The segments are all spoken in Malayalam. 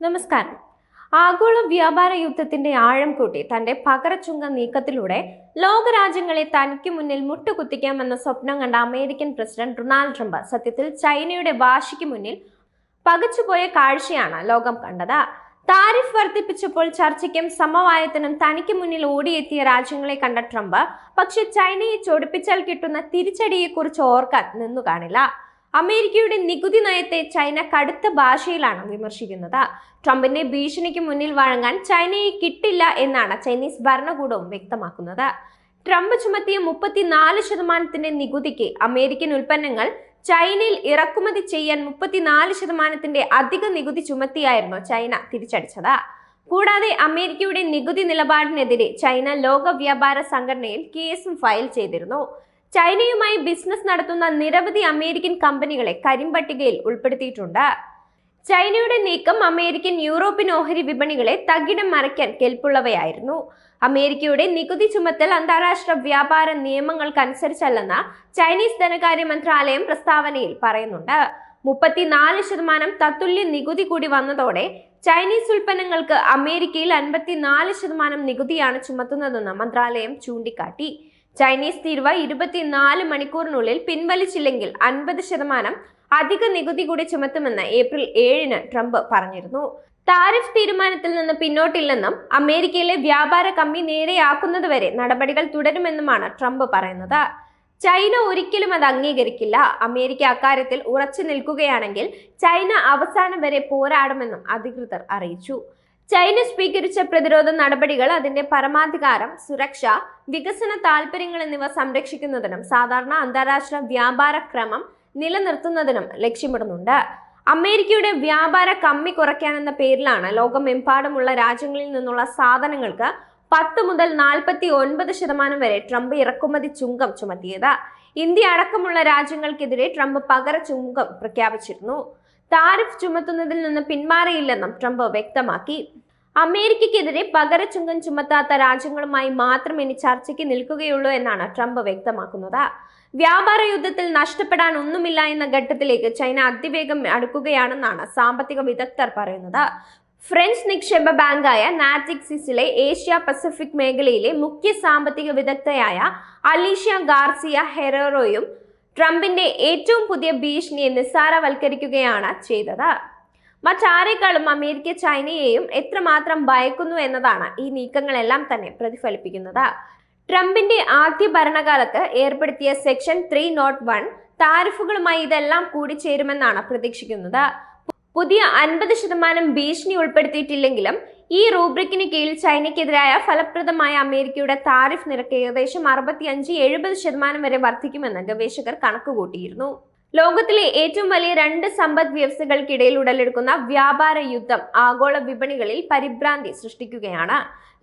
നമസ്കാരം. ആഗോള വ്യാപാര യുദ്ധത്തിന്റെ ആഴം കൂട്ടി തന്റെ പകരച്ചുങ്ക നീക്കത്തിലൂടെ ലോകരാജ്യങ്ങളെ തനിക്ക് മുന്നിൽ മുട്ടുകുത്തിക്കാമെന്ന സ്വപ്നം കണ്ട അമേരിക്കൻ പ്രസിഡന്റ് ഡൊണാൾഡ് ട്രംപ് സത്യത്തിൽ ചൈനയുടെ വാശിക്ക് മുന്നിൽ പകച്ചുപോയ കാഴ്ചയാണ് ലോകം കണ്ടത്. താരിഫ് വർദ്ധിപ്പിച്ചപ്പോൾ ചർച്ചയ്ക്കും സമവായത്തിനും തനിക്ക് മുന്നിൽ ഓടിയെത്തിയ രാജ്യങ്ങളെ കണ്ട ട്രംപ് പക്ഷെ ചൈനയെ ചൊടിപ്പിച്ചാൽ കിട്ടുന്ന തിരിച്ചടിയെക്കുറിച്ച് ഓർക്കാൻ നിന്നു കാണില്ല അമേരിക്കയുടെ നികുതി നയത്തെ ചൈന കടുത്ത ഭാഷയിലാണ് വിമർശിക്കുന്നത്. ട്രംപിന്റെ ഭീഷണിക്ക് മുന്നിൽ വഴങ്ങാൻ ചൈനയെ കിട്ടില്ല എന്നാണ് ചൈനീസ് ഭരണകൂടവും വ്യക്തമാക്കുന്നത്. ട്രംപ് ചുമത്തിയ മുപ്പത്തിനാല് ശതമാനത്തിന്റെ നികുതിക്ക് അമേരിക്കൻ ഉൽപ്പന്നങ്ങൾ ചൈനയിൽ ഇറക്കുമതി ചെയ്യാൻ മുപ്പത്തിനാല് ശതമാനത്തിന്റെ അധിക നികുതി ചുമത്തിയായിരുന്നു ചൈന തിരിച്ചടിച്ചത്. കൂടാതെ അമേരിക്കയുടെ നികുതി നിലപാടിനെതിരെ ചൈന ലോക വ്യാപാര സംഘടനയിൽ കേസും ഫയൽ ചെയ്തിരുന്നു. ചൈനയുമായി ബിസിനസ് നടത്തുന്ന നിരവധി അമേരിക്കൻ കമ്പനികളെ കരിമ്പട്ടികയിൽ ഉൾപ്പെടുത്തിയിട്ടുണ്ട്. ചൈനയുടെ നീക്കം അമേരിക്കൻ യൂറോപ്യൻ ഓഹരി വിപണികളെ തകിടം മറയ്ക്കാൻ കെൽപ്പുള്ളവയായിരുന്നു. അമേരിക്കയുടെ നികുതി ചുമത്തൽ അന്താരാഷ്ട്ര വ്യാപാര നിയമങ്ങൾക്കനുസരിച്ചല്ലെന്ന് ചൈനീസ് ധനകാര്യ മന്ത്രാലയം പ്രസ്താവനയിൽ പറയുന്നുണ്ട്. മുപ്പത്തിനാല് ശതമാനം തത്തുല്യ നികുതി കൂടി വന്നതോടെ ചൈനീസ് ഉൽപ്പന്നങ്ങൾക്ക് അമേരിക്കയിൽ അൻപത്തിനാല് ശതമാനം നികുതിയാണ് ചുമത്തുന്നതെന്ന് മന്ത്രാലയം ചൂണ്ടിക്കാട്ടി. ചൈനീസ് തീരുവ ഇരുപത്തിനാല് മണിക്കൂറിനുള്ളിൽ പിൻവലിച്ചില്ലെങ്കിൽ അൻപത് ശതമാനം അധിക നികുതി കൂടി ചുമത്തുമെന്ന് ഏപ്രിൽ ഏഴിന് ട്രംപ് പറഞ്ഞിരുന്നു. താരിഫ് തീരുമാനത്തിൽ നിന്ന് പിന്നോട്ടില്ലെന്നും അമേരിക്കയിലെ വ്യാപാര കമ്മി നേരെയാക്കുന്നതുവരെ നടപടികൾ തുടരുമെന്നുമാണ് ട്രംപ് പറയുന്നത്. ചൈന ഒരിക്കലും അത് അംഗീകരിക്കില്ല. അമേരിക്ക അക്കാര്യത്തിൽ ഉറച്ചു നിൽക്കുകയാണെങ്കിൽ ചൈന അവസാനം വരെ പോരാടുമെന്നും അധികൃതർ അറിയിച്ചു. ചൈന സ്വീകരിച്ച പ്രതിരോധ നടപടികൾ അതിന്റെ പരമാധികാരം സുരക്ഷ വികസന താൽപര്യങ്ങൾ എന്നിവ സംരക്ഷിക്കുന്നതിനും സാധാരണ അന്താരാഷ്ട്ര വ്യാപാര ക്രമം നിലനിർത്തുന്നതിനും ലക്ഷ്യമിടുന്നുണ്ട്. അമേരിക്കയുടെ വ്യാപാര കമ്മി കുറയ്ക്കാനെന്ന പേരിലാണ് ലോകമെമ്പാടുമുള്ള രാജ്യങ്ങളിൽ നിന്നുള്ള സാധനങ്ങൾക്ക് പത്ത് മുതൽ നാൽപ്പത്തി ഒൻപത് ശതമാനം വരെ ട്രംപ് ഇറക്കുമതി ചുങ്കം ചുമത്തിയത്. ഇന്ത്യ അടക്കമുള്ള രാജ്യങ്ങൾക്കെതിരെ ട്രംപ് പകര ചുങ്കം പ്രഖ്യാപിച്ചിരുന്നു. താരിഫ് ചുമത്തുന്നതിൽ നിന്ന് പിന്മാറിയില്ലെന്നും ട്രംപ് വ്യക്തമാക്കി. അമേരിക്കയ്ക്കെതിരെ ചുങ്കം ചുമത്താത്ത രാജ്യങ്ങളുമായി മാത്രം ഇനി ചർച്ചയ്ക്ക് നിൽക്കുകയുള്ളൂ എന്നാണ് ട്രംപ് വ്യക്തമാക്കുന്നത്. വ്യാപാര യുദ്ധത്തിൽ നഷ്ടപ്പെടാൻ ഒന്നുമില്ല എന്ന ഘട്ടത്തിലേക്ക് ചൈന അതിവേഗം അടുക്കുകയാണെന്നാണ് സാമ്പത്തിക വിദഗ്ധർ പറയുന്നത്. ഫ്രഞ്ച് നിക്ഷേപ ബാങ്കായ നാറ്റിക്സിസിലെ ഏഷ്യ പസഫിക് മേഖലയിലെ മുഖ്യ സാമ്പത്തിക വിദഗ്ധയായ അലീഷ്യ ഗാർസിയ ഹെറോറോയും ട്രംപിന്റെ ഏറ്റവും പുതിയ ഭീഷണിയെ നിസ്സാരവൽക്കരിക്കുകയാണ് ചെയ്തത്. മറ്റാരേക്കാളും അമേരിക്ക ചൈനയെയും എത്രമാത്രം ഭയക്കുന്നു എന്നതാണ് ഈ നീക്കങ്ങളെല്ലാം തന്നെ പ്രതിഫലിപ്പിക്കുന്നത്. ട്രംപിന്റെ ആദ്യ ഭരണകാലത്ത് ഏർപ്പെടുത്തിയ സെക്ഷൻ ത്രീ നോട്ട് വൺ താരിഫുകളുമായി ഇതെല്ലാം കൂടിച്ചേരുമെന്നാണ് പ്രതീക്ഷിക്കുന്നത്. പുതിയ അൻപത് ശതമാനം ഭീഷണി ഉൾപ്പെടുത്തിയിട്ടില്ലെങ്കിലും ഈ റൂബ്രിക്കിന് കീഴിൽ ചൈനയ്ക്കെതിരായ ഫലപ്രദമായ അമേരിക്കയുടെ താരിഫ് നിരക്ക് ഏകദേശം അറുപത്തിയഞ്ച് എഴുപത് ശതമാനം വരെ വർദ്ധിക്കുമെന്ന് ഗവേഷകർ കണക്കുകൂട്ടിയിരുന്നു. ലോകത്തിലെ ഏറ്റവും വലിയ രണ്ട് സമ്പദ് വ്യവസ്ഥകൾക്കിടയിൽ ഉടലെടുക്കുന്ന വ്യാപാര യുദ്ധം ആഗോള വിപണികളിൽ പരിഭ്രാന്തി സൃഷ്ടിക്കുകയാണ്.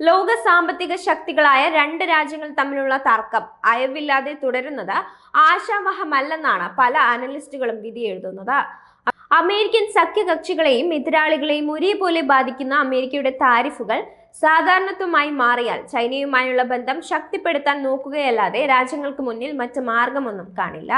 ലോക സാമ്പത്തിക ശക്തികളായ രണ്ട് രാജ്യങ്ങൾ തമ്മിലുള്ള തർക്കം അയവില്ലാതെ തുടരുന്നത് ആശാവഹമല്ലെന്നാണ് പല അനലിസ്റ്റുകളും വിധി എഴുതുന്നത് അമേരിക്കൻ സഖ്യകക്ഷികളെയും എതിരാളികളെയും ഒരേപോലെ ബാധിക്കുന്ന അമേരിക്കയുടെ താരിഫുകൾ സാധാരണത്വമായി മാറിയാൽ ചൈനയുമായുള്ള ബന്ധം ശക്തിപ്പെടുത്താൻ നോക്കുകയല്ലാതെ രാജ്യങ്ങൾക്ക് മുന്നിൽ മറ്റ് മാർഗമൊന്നും കാണില്ല.